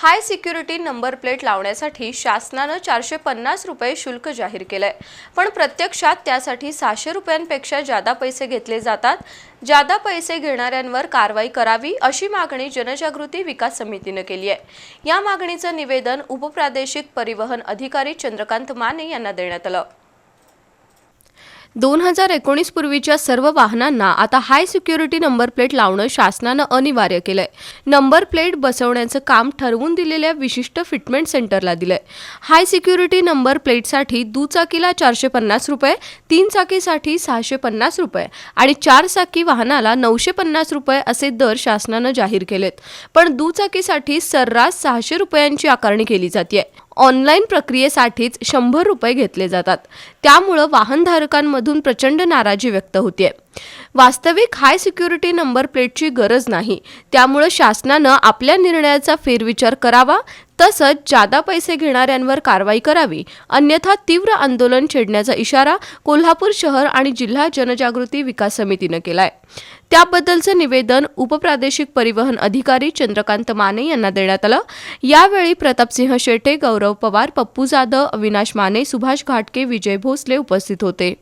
हाय security number plate लावण्यासाठी शासनानं चारशे पन्नास रुपये शुल्क जाहीर केलंय. पण प्रत्यक्षात त्यासाठी सहाशे रुपयांपेक्षा जादा पैसे घेतले जातात. जादा पैसे घेणाऱ्यांवर कारवाई करावी अशी मागणी जनजागृती विकास समितीनं केली आहे. या मागणीचं निवेदन उपप्रादेशिक परिवहन अधिकारी चंद्रकांत माने यांना देण्यात आलं. दोन हजार एकोणीस पूर्वीच्या सर्व वाहनांना आता हाय सिक्युरिटी नंबर प्लेट लावणं शासनानं अनिवार्य केलंय. नंबर प्लेट बसवण्याचं काम ठरवून दिलेल्या विशिष्ट फिटमेंट सेंटरला दिलंय. हाय सिक्युरिटी नंबर प्लेटसाठी दुचाकीला चारशे पन्नास रुपये तीन चाकीसाठी सहाशे पन्नास रुपये आणि चार चाकी वाहनाला नऊशे पन्नास रुपये असे दर शासनानं जाहीर केलेत. पण दुचाकीसाठी सर्रास सहाशे रुपयांची आकारणी केली जाते ऑनलाईन प्रक्रियेसाठीच शंभर रुपये घेतले जातात. त्यामुळं वाहनधारकांमधून प्रचंड नाराजी व्यक्त होतीये. वास्तविक हाय सिक्युरिटी नंबर प्लेटची गरज नाही. त्यामुळं शासनानं आपल्या निर्णयाचा फेरविचार करावा तसंच जादा पैसे घेणाऱ्यांवर कारवाई करावी. अन्यथा तीव्र आंदोलन छेडण्याचा इशारा कोल्हापूर शहर आणि जिल्हा जनजागृती विकास समितीनं केलाय. त्याबद्दलचं निवेदन उपप्रादेशिक परिवहन अधिकारी चंद्रकांत माने यांना देण्यात आलं. यावेळी प्रतापसिंह शेटे गौरव पवार पप्पू जाधव अविनाश माने सुभाष घाटके विजय भोसले उपस्थित होते.